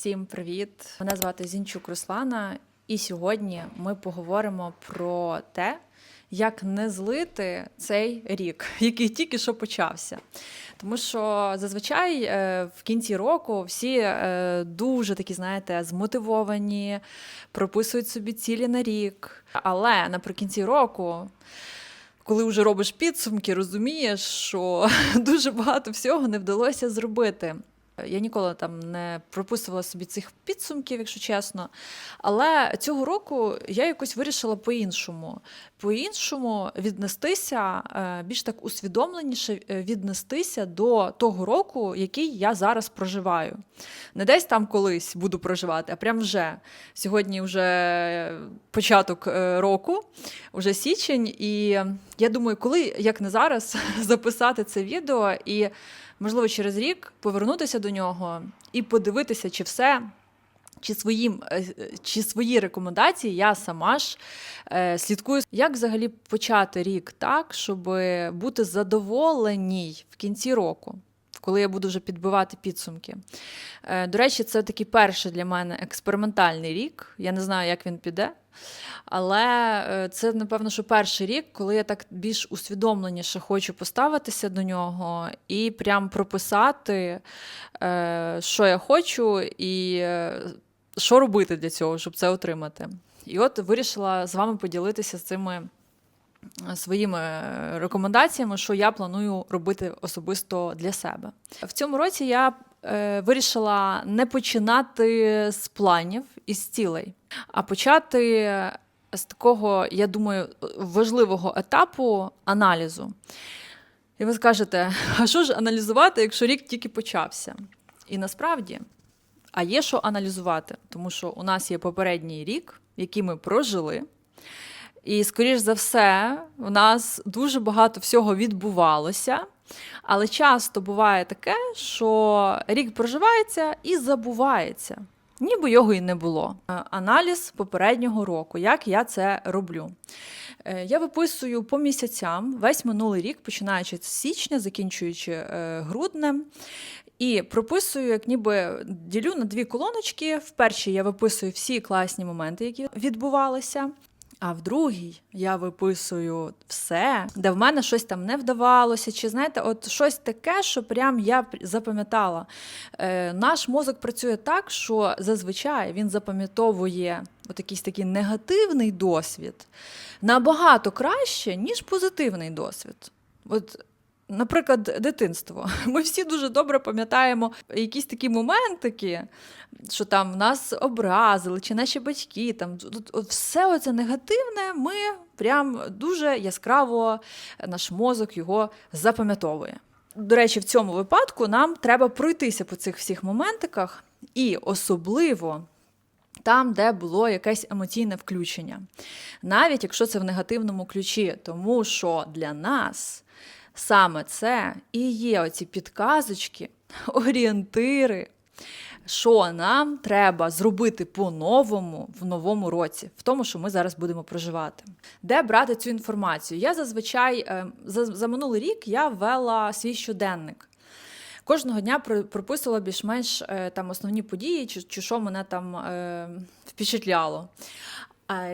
Всім привіт! Мене звати Зінчук Руслана, і сьогодні ми поговоримо про те, як не злити цей рік, який тільки що почався. Тому що зазвичай е, в кінці року всі е, дуже такі, знаєте, змотивовані, прописують собі цілі на рік. Але наприкінці року. Коли вже робиш підсумки, розумієш, що дуже багато всього не вдалося зробити. Я ніколи там не прописувала собі цих підсумків, якщо чесно. Але цього року я якось вирішила по-іншому. По-іншому віднестися, е, більш так усвідомленіше е, віднестися до того року, який я зараз проживаю. Не десь там колись буду проживати, а прям вже. Сьогодні вже початок е, року, вже січень, і я думаю, коли, як не зараз, записати це відео і можливо, через рік повернутися до нього і подивитися, чи все. Чи своїм е, чи свої рекомендації я сама ж е, слідкую, як взагалі почати рік так, щоб бути задоволеній в кінці року, коли я буду вже підбивати підсумки. Е, до речі, це такий перший для мене експериментальний рік. Я не знаю, як він піде. Але е, це, напевно, що перший рік, коли я так більш усвідомленіше хочу поставитися до нього і прям прописати, е, що я хочу, і що робити для цього, щоб це отримати. І от вирішила з вами поділитися з цими. Своїми рекомендаціями, що я планую робити особисто для себе. В цьому році я е, вирішила не починати з планів і з цілей, а почати з такого, я думаю, важливого етапу аналізу. І ви скажете, а що ж аналізувати, якщо рік тільки почався? І насправді, а є що аналізувати, тому що у нас є попередній рік, який ми прожили. І, скоріш за все, у нас дуже багато всього відбувалося. Але часто буває таке, що рік проживається і забувається ніби його і не було. Е, аналіз попереднього року, як я це роблю. Е, я виписую по місяцям весь минулий рік, починаючи з січня, закінчуючи е, груднем. І прописую, як ніби ділю на дві колоночки. В першій я виписую всі класні моменти, які відбувалися. А в другій я виписую все, де в мене щось там не вдавалося, чи знаєте, от щось таке, що прям я запам'ятала. Е, Наш мозок працює так, що зазвичай він запам'ятовує от якийсь такий негативний досвід набагато краще, ніж позитивний досвід. От Наприклад, дитинство. Ми всі дуже добре пам'ятаємо якісь такі моментики, що там нас образили, чи наші батьки. Там Все оце негативне, ми прям дуже яскраво наш мозок його запам'ятовує. До речі, в цьому випадку нам треба пройтися по цих всіх моментиках, і особливо. Там, де було якесь емоційне включення, навіть якщо це в негативному ключі, тому що для нас Саме це і є оці підказочки, орієнтири, що нам треба зробити по-новому в новому році, в тому, що ми зараз будемо проживати. Де брати цю інформацію? Я зазвичай е, за, за минулий рік я ввела свій щоденник. Кожного дня прописувала більш-менш е, там основні події, чи, чи що мене там е, впечатляло.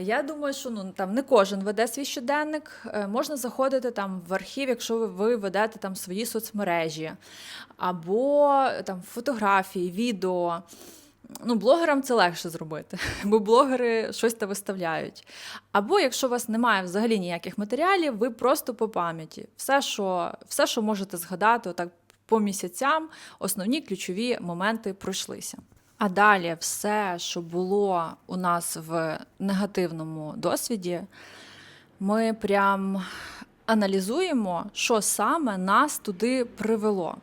Я думаю, що ну там не кожен веде свій щоденник. Е, можна заходити там в архів, якщо ви ведете там свої соцмережі, або там фотографії, відео. Ну, Блогерам це легше зробити, бо блогери щось та виставляють. Або якщо у вас немає взагалі ніяких матеріалів, ви просто по пам'яті. Все, що все, що можете згадати, отак по місяцям, основні ключові моменти пройшлися. А далі все, що було у нас в негативному досвіді, ми прям аналізуємо, що саме нас туди привело.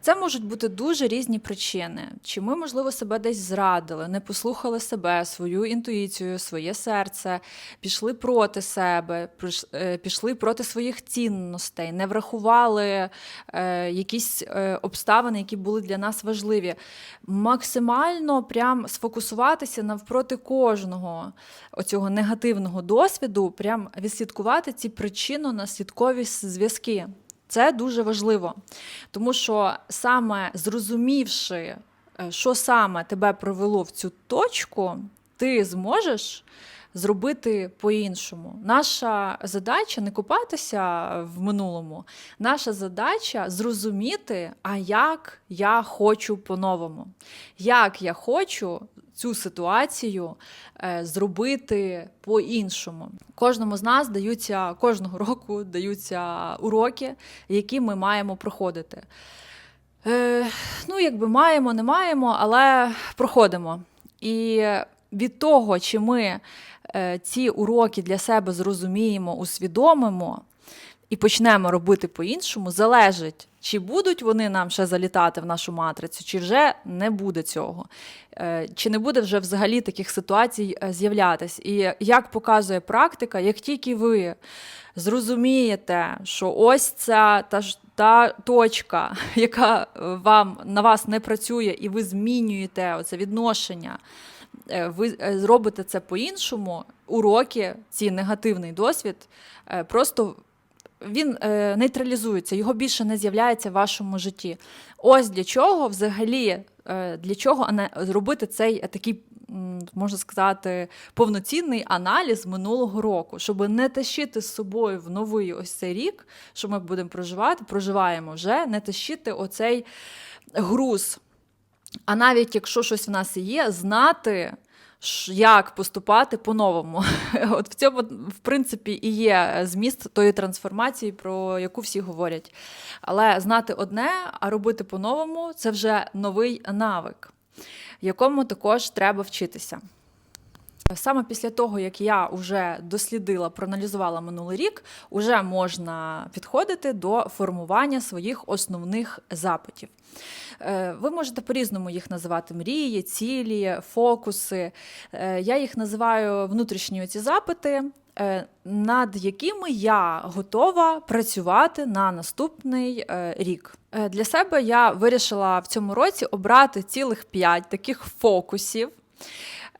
Це можуть бути дуже різні причини. Чи ми, можливо, себе десь зрадили, не послухали себе, свою інтуїцію, своє серце, пішли проти себе, е, пішли проти своїх цінностей, не врахували е, якісь е, обставини, які були для нас важливі. Максимально прям сфокусуватися навпроти кожного оцього негативного досвіду, прям відслідкувати ці причинно-наслідкові зв'язки. Це дуже важливо, тому що саме зрозумівши е, що саме тебе привело в цю точку, ти зможеш зробити по-іншому. Наша задача не купатися в минулому. Наша задача зрозуміти, а як я хочу по-новому, як я хочу цю ситуацію е, зробити по-іншому. Кожному з нас даються кожного року даються уроки, які ми маємо проходити. Е, ну, якби маємо, не маємо, але проходимо. І від того, чи ми е, ці уроки для себе зрозуміємо, усвідомимо і почнемо робити по-іншому, залежить, чи будуть вони нам ще залітати в нашу матрицю, чи вже не буде цього. Е, Чи не буде вже взагалі таких ситуацій е, з'являтись. І як показує практика, як тільки ви зрозумієте, що ось ця та ж та точка, яка е, вам на вас не працює, і ви змінюєте оце відношення, ви зробите це по-іншому, уроки, цей негативний досвід, просто він е, нейтралізується, його більше не з'являється в вашому житті. Ось для чого взагалі е, для чого зробити цей е, такий, можна сказати, повноцінний аналіз минулого року, щоб не тащити з собою в новий ось цей рік, що ми будемо проживати, проживаємо вже, не тащити оцей груз. А навіть якщо щось в нас є, знати, як поступати по-новому. От в цьому, в принципі, і є зміст тої трансформації, про яку всі говорять. Але знати одне, а робити по-новому це вже новий навик, якому також треба вчитися. Саме після того, як я вже дослідила, проаналізувала минулий рік, вже можна підходити до формування своїх основних запитів. Е, Ви можете по-різному їх називати мрії, цілі, фокуси. Е, Я їх називаю внутрішні ці запити, е, над якими я готова працювати на наступний рік. Для себе я вирішила в цьому році обрати цілих п'ять таких фокусів.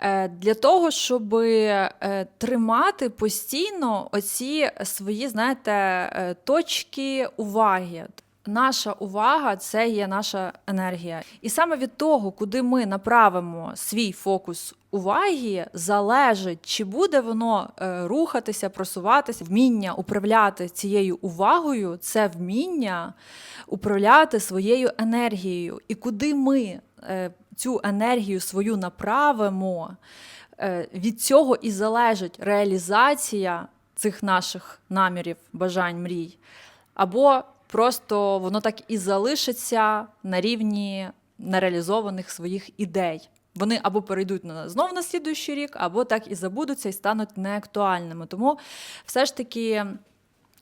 Е, Для того, щоб е, тримати постійно оці свої, знаєте, е, точки уваги. Наша увага це є наша енергія. І саме від того, куди ми направимо свій фокус уваги, залежить, чи буде воно рухатися, просуватися, вміння управляти цією увагою це вміння управляти своєю енергією. І куди ми цю енергію свою направимо, е, від цього і залежить реалізація цих наших намірів, бажань, мрій. Або просто воно так і залишиться на рівні нереалізованих своїх ідей. Вони або перейдуть на знов на слідуючий рік, або так і забудуться і стануть неактуальними. Тому все ж таки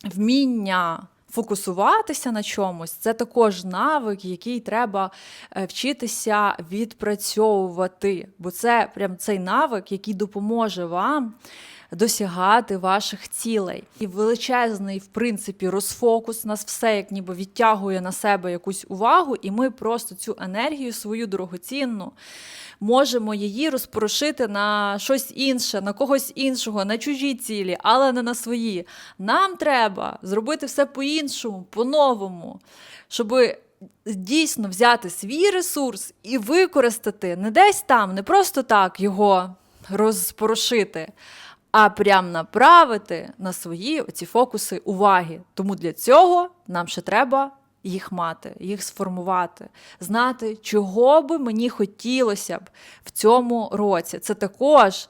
вміння фокусуватися на чомусь це також навик, який треба е, вчитися відпрацьовувати. Бо це прям цей навик, який допоможе вам досягати ваших цілей. І величезний, в принципі, розфокус нас все як ніби відтягує на себе якусь увагу, і ми просто цю енергію свою дорогоцінну можемо її розпорошити на щось інше, на когось іншого, на чужі цілі, але не на свої. Нам треба зробити все по-іншому, по-новому, щоб дійсно взяти свій ресурс і використати не десь там, не просто так його розпорошити. А прям направити на свої оці фокуси уваги. Тому для цього нам ще треба їх мати, їх сформувати, знати, чого би мені хотілося б в цьому році. Це також.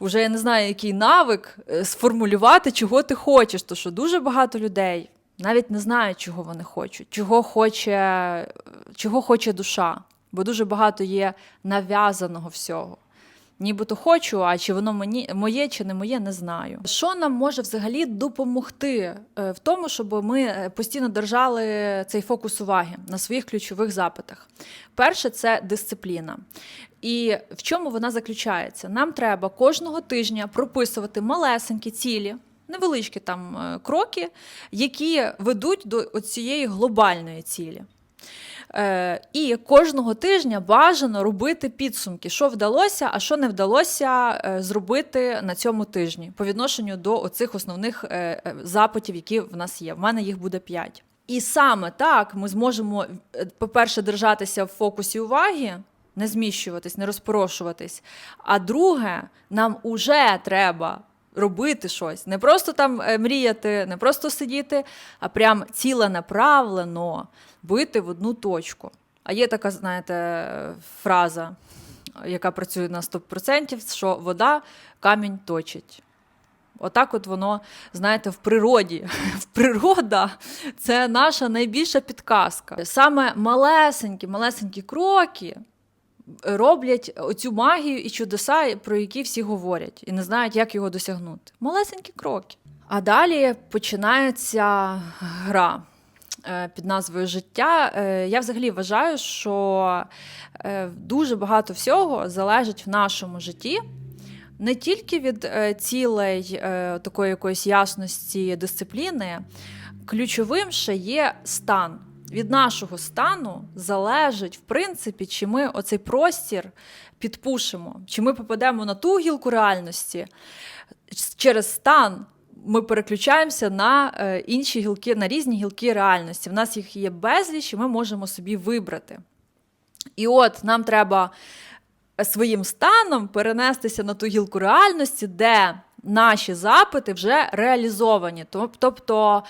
Вже я не знаю, який навик е, сформулювати, чого ти хочеш. Тому що дуже багато людей навіть не знають, чого вони хочуть, чого хоче, чого хоче душа. Бо дуже багато є нав'язаного всього. Нібито хочу, а чи воно мені моє чи не моє, не знаю. Що нам може взагалі допомогти е, в тому, щоб ми е, постійно держали цей фокус уваги на своїх ключових запитах? Перше, це дисципліна. І в чому вона заключається? Нам треба кожного тижня прописувати малесенькі цілі. Невеличкі там е, кроки, які ведуть до цієї глобальної цілі. Е, І кожного тижня бажано робити підсумки, що вдалося, а що не вдалося е, зробити на цьому тижні по відношенню до оцих основних е, запитів, які в нас є. В мене їх буде 5. І саме так ми зможемо, по-перше, держатися в фокусі уваги, не зміщуватись, не розпорошуватись. А друге, нам уже треба робити щось. Не просто там мріяти, не просто сидіти, а прям ціленаправлено бити в одну точку. А є така, знаєте, фраза, яка працює на 100%, що вода камінь точить. Отак от воно, знаєте, в природі. Природа це наша найбільша підказка. Саме малесенькі, малесенькі кроки роблять оцю магію і чудеса, про які всі говорять, і не знають, як його досягнути. Малесенькі кроки. А далі починається гра під назвою Життя. Е, Я взагалі вважаю, що е, дуже багато всього залежить в нашому житті. Не тільки від е, цілей е, такої якоїсь ясності дисципліни, ключовим ще є стан. Від нашого стану залежить, в принципі, чи ми оцей простір підпушимо, чи ми попадемо на ту гілку реальності. Через стан ми переключаємося на е, інші гілки, на різні гілки реальності. В нас їх є безліч, і ми можемо собі вибрати. І от нам треба своїм станом перенестися на ту гілку реальності, де наші запити вже реалізовані. Тобто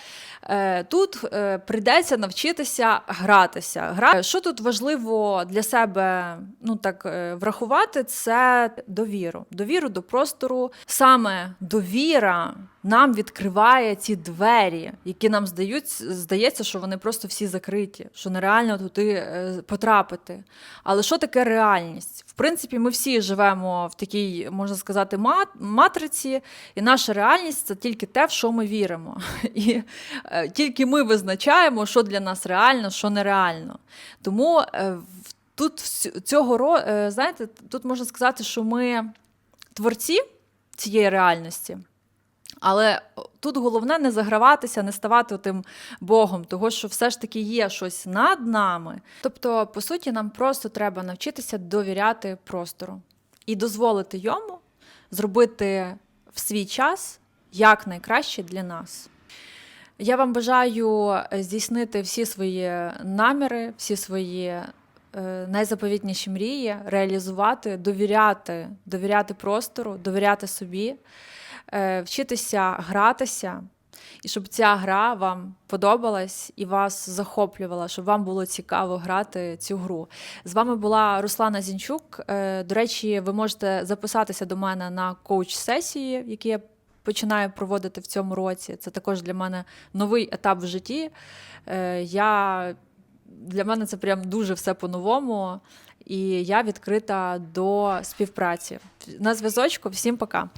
е, тут е, прийдеться навчитися гратися. Що тут важливо для себе ну, так, е, врахувати, це довіру. Довіру до простору. Саме довіра нам відкриває ці двері, які нам здають, здається, що вони просто всі закриті, що нереально туди е, потрапити. Але що таке реальність? В принципі, ми всі живемо в такій, можна сказати, мат- матриці, і наша реальність це тільки те, в що ми віримо. І е, тільки ми визначаємо, що для нас реально, що нереально. Тому е, тут цього знаєте, тут можна сказати, що ми творці цієї реальності. Але тут головне не заграватися, не ставати тим Богом, того що все ж таки є щось над нами. Тобто, по суті, нам просто треба навчитися довіряти простору і дозволити йому зробити в свій час як найкраще для нас. Я вам бажаю здійснити всі свої наміри, всі свої е, найзаповітніші мрії, реалізувати, довіряти, довіряти простору, довіряти собі, е, вчитися гратися, і щоб ця гра вам подобалась і вас захоплювала, щоб вам було цікаво грати цю гру. З вами була Руслана Зінчук. Е, До речі, ви можете записатися до мене на коуч-сесії, які я починаю проводити в цьому році. Це також для мене новий етап в житті. Е, Я, для мене це прям дуже все по-новому, і я відкрита до співпраці. На зв'язочку, всім пока.